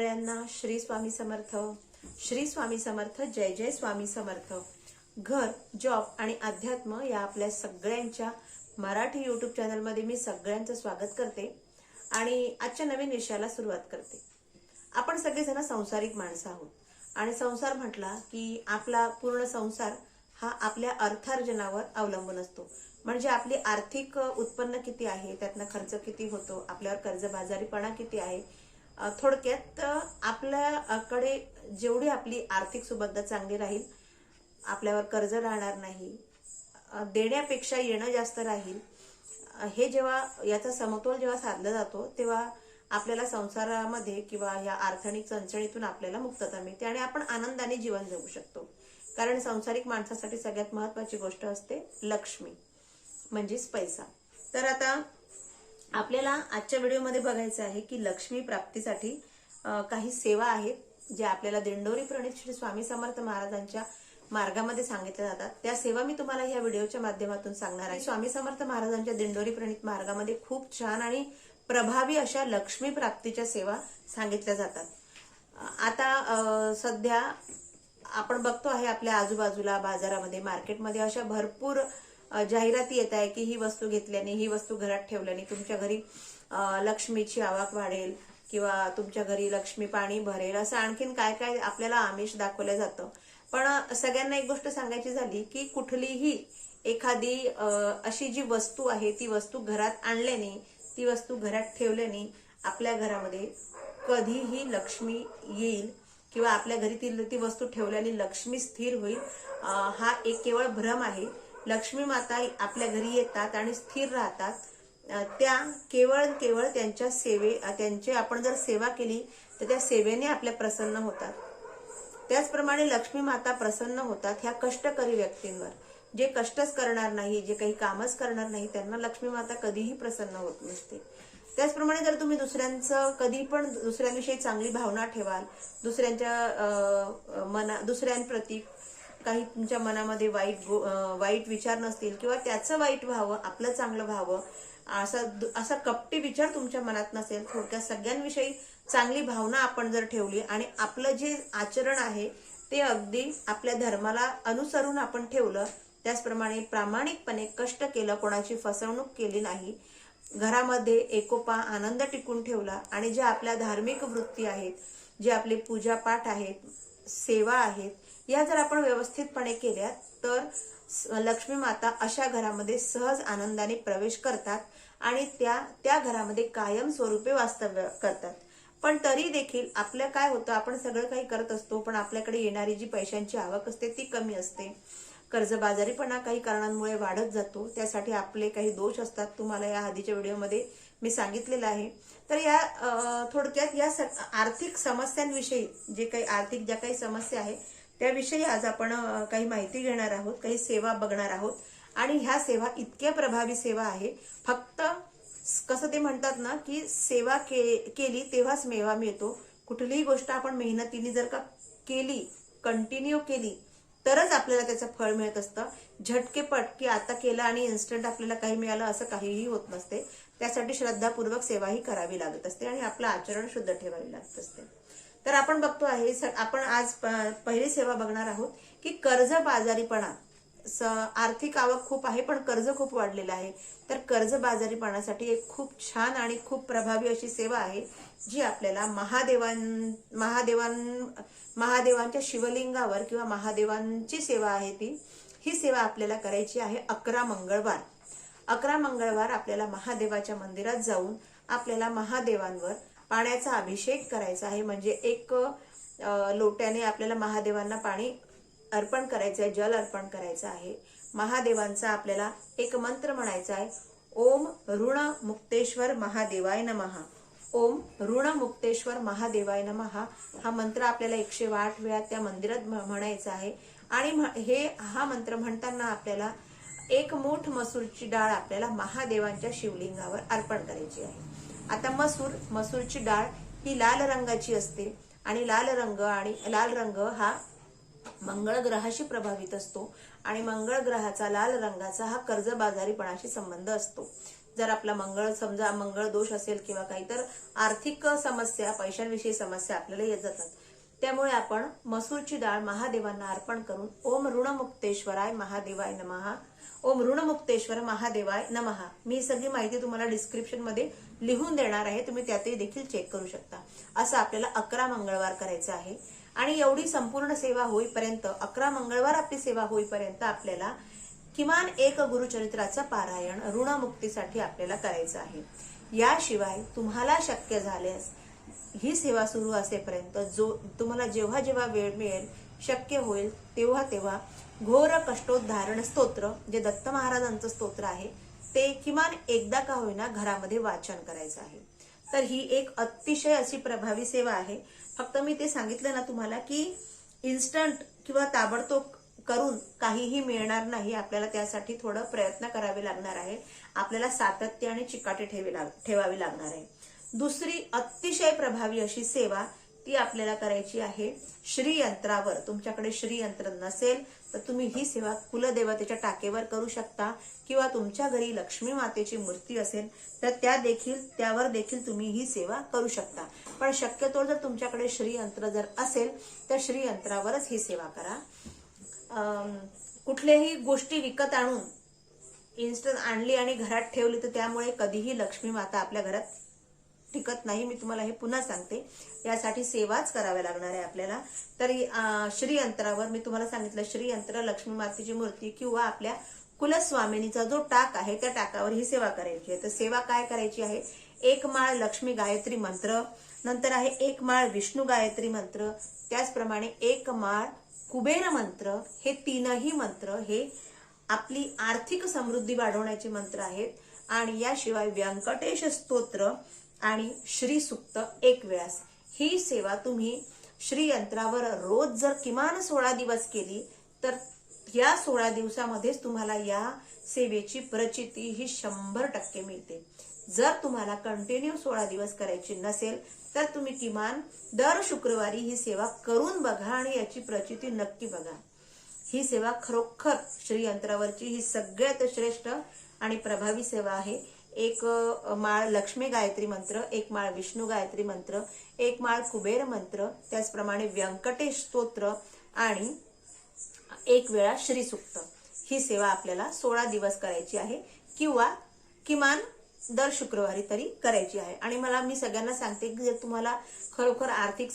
सगळ्यांना श्री स्वामी समर्थ. श्री स्वामी समर्थ जय जय स्वामी समर्थ. घर जॉब आणि अध्यात्म या आपल्या सगळ्यांच्या मराठी युट्यूब चॅनलमध्ये मी सगळ्यांचं स्वागत करते आणि आजच्या नवीन विषयाला सुरुवात करते. आपण सगळेजण संसारिक माणसं आहोत आणि संसार म्हटला की आपला पूर्ण संसार हा आपल्या अर्थार्जनावर अवलंबून असतो. म्हणजे आपली आर्थिक उत्पन्न किती आहे त्यातनं खर्च किती होतो आपल्यावर कर्जबाजारीपणा किती आहे थोडक्यात आपल्याकडे जेवढी आपली आर्थिक सुबत्ता चांगली राहील आपल्यावर कर्ज राहणार नाही देण्यापेक्षा येणं जास्त राहील हे जेव्हा याचा समतोल जेव्हा साधला जातो तेव्हा आपल्याला संसारामध्ये किंवा या आर्थनिक चणचणीतून आपल्याला मुक्तता मिळते आणि आपण आनंदाने जीवन जगू शकतो. कारण संसारिक माणसासाठी सगळ्यात महत्वाची गोष्ट असते लक्ष्मी म्हणजेच पैसा. तर आता आपल्याला आजच्या व्हिडिओमध्ये बघायचं आहे की लक्ष्मी प्राप्तीसाठी काही सेवा आहेत ज्या आपल्याला दिंडोरी प्रणित श्री स्वामी समर्थ महाराजांच्या मार्गामध्ये सांगितल्या जातात. त्या सेवा मी तुम्हाला या व्हिडिओच्या माध्यमातून सांगणार आहे. स्वामी समर्थ महाराजांच्या दिंडोरी प्रणित मार्गामध्ये खूप छान आणि प्रभावी अशा लक्ष्मी प्राप्तीच्या सेवा सांगितल्या जातात. आता सध्या आपण बघतो आहे आपल्या आजूबाजूला बाजारामध्ये मार्केटमध्ये अशा भरपूर जाहिराती येत आहे की ही वस्तू घेतल्याने ही वस्तू घरात ठेवल्याने तुमच्या घरी लक्ष्मीची आवक वाढेल किंवा तुमच्या घरी लक्ष्मी पाणी भरेल असं आणखीन काय काय आपल्याला आमिष दाखवलं जातं. पण सगळ्यांना एक गोष्ट सांगायची झाली की कुठलीही एखादी अशी जी वस्तू आहे ती वस्तू घरात आणल्याने ती वस्तू घरात ठेवल्याने आपल्या घरामध्ये कधीही लक्ष्मी येईल किंवा आपल्या घरी ती ती वस्तू ठेवल्याने लक्ष्मी स्थिर होईल. हा एक केवळ भ्रम आहे. लक्ष्मी माता आपल्या घरी येतात आणि स्थिर राहतात. त्या केवळ केवळ त्यांच्या सेवे त्यांचे त्यांची आपण जर सेवा केली तर त्या सेवेने आपल्या प्रसन्न होतात. त्याचप्रमाणे लक्ष्मी माता प्रसन्न होतात ह्या कष्टकरी व्यक्तींवर. जे कष्टच करणार नाही जे काही कामच करणार नाही त्यांना लक्ष्मी माता कधीही प्रसन्न होत नसते. त्याचप्रमाणे जर तुम्ही दुसऱ्यांचं कधी पण दुसऱ्यांविषयी चांगली भावना ठेवाल दुसऱ्यांच्या मना दुसऱ्यांप्रती काही तुमच्या मनामध्ये वाईट वाईट विचार नसतील किंवा त्याचं वाईट व्हावं आपलं चांगलं व्हावं असा असा कपटी विचार तुमच्या मनात नसेल थोडक्यात सगळ्यांविषयी चांगली भावना आपण जर ठेवली आणि आपलं जे आचरण आहे ते अगदी आपल्या धर्माला अनुसरून आपण ठेवलं त्याचप्रमाणे प्रामाणिकपणे कष्ट केलं कोणाची फसवणूक केली नाही घरामध्ये एकोपा आनंद टिकून ठेवला आणि ज्या आपल्या धार्मिक वृत्ती आहेत जे आपले पूजापाठ आहेत सेवा आहेत या जर आपण व्यवस्थितपणे केल्या तर लक्ष्मी माता अशा घरामध्ये सहज आनंदाने प्रवेश करतात आणि त्या त्या घरामध्ये कायम स्वरूपे वास्तव्य करतात. पण तरी देखील आपलं काय होतं आपण सगळं काही करत असतो पण आपल्याकडे येणारी जी पैशांची आवक असते ती कमी असते. कर्जबाजारीपणा काही कारणांमुळे वाढत जातो. त्यासाठी आपले काही दोष असतात. तुम्हाला या आधीच्या व्हिडिओमध्ये मी सांगितलेलं आहे. तर या थोडक्यात या स- आर्थिक समस्यांविषयी जे काही आर्थिक ज्या काही समस्या आहे त्याविषयी आज आपण काही माहिती घेणार आहोत काही सेवा बघणार आहोत. आणि ह्या सेवा इतक्या प्रभावी सेवा आहे. फक्त कसं ते म्हणतात ना की सेवा के, केली तेव्हाच मेवा मिळतो. कुठलीही गोष्ट आपण मेहनतीने जर का केली कंटिन्यू केली तरच आपल्याला त्याचं फळ मिळत असतं. झटकेपट की आता केलं आणि इन्स्टंट आपल्याला काही मिळालं असं काहीही होत नसते. त्यासाठी श्रद्धापूर्वक सेवाही करावी लागत असते आणि आपलं आचरण शुद्ध ठेवावी लागत असते. तर आपण बघतो आहे आपण आज प- पहिली सेवा बघणार आहोत की कर्ज बाजारीपणा. स- आर्थिक आवक खूप आहे पण कर्ज खूप वाढलेलं आहे. तर कर्ज बाजारीपणासाठी एक खूप छान आणि खूप प्रभावी अशी सेवा आहे जी आपल्याला महादेवां महादेवां महादेवांच्या शिवलिंगावर किंवा महादेवांची सेवा आहे ती ही सेवा आपल्याला करायची आहे अकरा मंगळवार. अकरा मंगळवार आपल्याला महादेवाच्या मंदिरात जाऊन आपल्याला महादेवांवर पाण्याचा अभिषेक करायचा आहे. म्हणजे एक लोट्याने आपल्याला महादेवांना पाणी अर्पण करायचं आहे जल अर्पण करायचं आहे. महादेवांचा आपल्याला एक मंत्र म्हणायचा आहे. ओम ऋण मुक्तेश्वर महादेवाय नमहा ओम ऋण मुक्तेश्वर महादेवाय नमहा हा मंत्र आपल्याला एकशे आठ वेळा त्या मंदिरात म्हणायचा आहे. आणि म्ह- हे हा मंत्र म्हणताना आपल्याला एक मोठ मसूरची डाळ आपल्याला महादेवांच्या शिवलिंगावर अर्पण करायची आहे. आता मसूर मसूरची डाळ ही लाल रंगाची असते आणि लाल रंग आणि लाल रंग हा मंगळ ग्रहाशी प्रभावित असतो आणि मंगळ ग्रहाचा लाल रंगाचा हा कर्जबाजारीपणाशी संबंध असतो. जर आपला मंगळ समजा मंगळ दोष असेल किंवा काही तर आर्थिक समस्या पैशांविषयी समस्या आपल्याला येत जातात. त्यामुळे आपण मसूरची डाळ महादेवांना अर्पण करून ओम ऋणमुक्तेश्वराय महादेवाय नमहा ओम ऋणमुक्तेश्वर महादेवाय नमहा मी सगळी माहिती तुम्हाला डिस्क्रिप्शनमध्ये लिहून देणार आहे. तुम्ही त्यातही देखील चेक करू शकता. असं आपल्याला अकरा मंगळवार करायचं आहे. आणि एवढी संपूर्ण सेवा होईपर्यंत अकरा मंगळवार आपली सेवा होईपर्यंत आपल्याला किमान एक गुरुचरित्राचं पारायण ऋणमुक्तीसाठी आपल्याला करायचं आहे. याशिवाय तुम्हाला शक्य झाल्यास ही सेवा सुरू असेपर्यंत जो तुम्हाला जेव्हा जेव्हा वेळ मिळेल शक्य होईल तेव्हा तेव्हा घोर कष्टोद्धारण स्तोत्र जे दत्त महाराजांचं स्तोत्र आहे ते किमान एकदा का होईना घरामध्ये वाचन करायचं आहे. तर ही एक अतिशय अशी प्रभावी सेवा आहे. फक्त मी ते सांगितलं ना तुम्हाला की इन्स्टंट किंवा ताबडतोब करून काहीही मिळणार नाही आपल्याला त्यासाठी थोडं प्रयत्न करावे लागणार आहे. आपल्याला सातत्य आणि चिकाटी ठेवी लाग लागणार आहे. दुसरी अतिशय प्रभावी अशी सेवा ती आपल्याला करायची आहे. श्रीयंत्रावर. तुमच्याकडे श्रीयंत्र नसेल तर तुम्ही ही सेवा कुलदेवतेच्या टाकेवर करू शकता किंवा तुमच्या घरी लक्ष्मी मातेची मूर्ती असेल तर त्या देखील त्यावर देखील तुम्ही ही सेवा करू शकता. पण शक्यतो जर तुमच्याकडे श्रीयंत्र जर असेल तर श्रीयंत्रावरच ही सेवा करा. कुठल्याही गोष्टी विकत आणून इन्स्टंट आणली आणि घरात ठेवली तर त्यामुळे कधीही लक्ष्मी माता आपल्या घरात टिकत नाही मी तुम्हाला हे पुन्हा सांगते. यासाठी सेवाच कराव्या लागणार आहे आपल्याला. तर श्री श्रीयंत्रावर मी तुम्हाला सांगितलं श्रीयंत्र लक्ष्मी मातेची मूर्ती किंवा आपल्या कुलस्वामिनीचा जो टाक आहे त्या टाकावर ही सेवा करायची आहे. तर सेवा काय करायची आहे? एक माळ लक्ष्मी गायत्री मंत्र नंतर आहे एक माळ विष्णू गायत्री मंत्र त्याचप्रमाणे एक माळ कुबेर मंत्र हे तीनही मंत्र हे आपली आर्थिक समृद्धी वाढवण्याचे मंत्र आहेत. आणि याशिवाय व्यंकटेश स्तोत्र आणि श्री सुक्त एक वेळास. ही सेवा तुम्ही श्रीयंत्रावर रोज जर किमान सोळा दिवस केली तर या सोळा दिवसामध्येच तुम्हाला या सेवेची प्रचिती ही शंभर टक्के मिळते. जर तुम्हाला कंटिन्यू सोळा दिवस करायची नसेल तर तुम्ही किमान दर शुक्रवारी ही सेवा करून बघा आणि याची प्रचिती नक्की बघा. ही सेवा खरोखर श्रीयंत्रावरची ही सगळ्यात श्रेष्ठ आणि प्रभावी सेवा आहे. एक माळ लक्ष्मी गायत्री मंत्र एक माळ विष्णू गायत्री मंत्र एक माळ कुबेर मंत्र त्याचप्रमाणे व्यंकटेश स्तोत्र आणि एक वेळा श्रीसुक्त. ही सेवा आपल्याला सोळा दिवस करायची आहे किंवा किमान दर शुक्रवारी तरी करायची आहे. आणि मला मी सगळ्यांना सांगते की जर तुम्हाला खरोखर आर्थिक